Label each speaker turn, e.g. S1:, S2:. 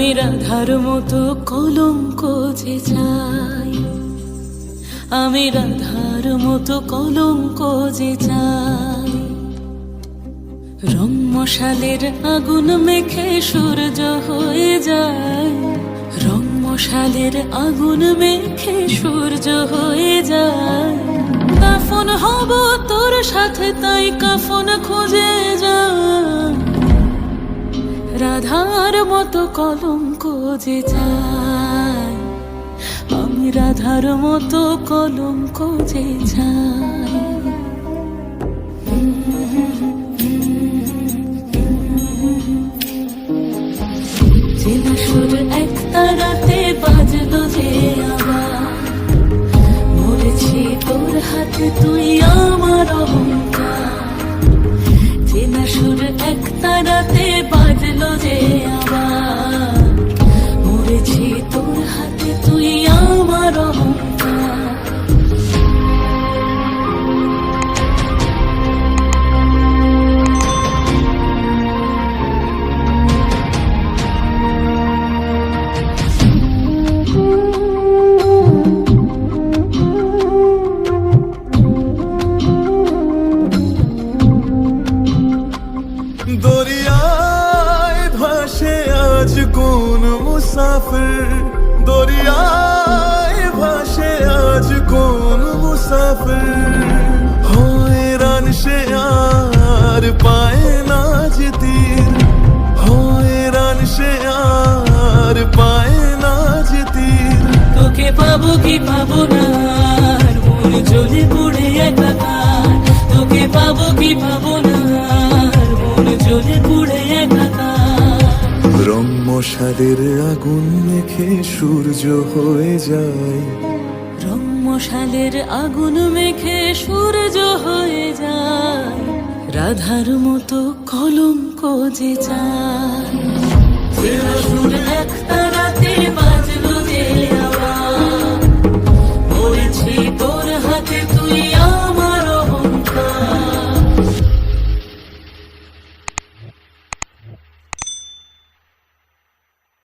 S1: আমি রাধার মতো কলঙ্ক যে চাই। আমি রাধার মতো কলঙ্ক যে চাই। রং আগুন মেখে সূর্য হয়ে যায়। রং আগুন মেখে সূর্য হয়ে যায়। কাফন হব তোর সাথে, তাই কাফন খুঁজে রাধার মতো কলঙ্ক যে চাই আমি রাধার মতো কলঙ্ক যে চাই।
S2: মুসাফির দরিয়ায় ভাসে আজ কোন মুসাফির? হয়রান সে আর পায় না যে তীর। হয়রান সে আর পায় না তীর।
S1: তোকে পাবো কি পাবো না মন জ্বলে তোকে পাবো কি পাবো না মন জ্বলে
S2: মশালের আগুন মেখে সূর্য হয়ে যায়।
S1: রং মশালের আগুন মেখে সূর্য হয়ে যায়। রাধার মতো কলঙ্ক যে চায়।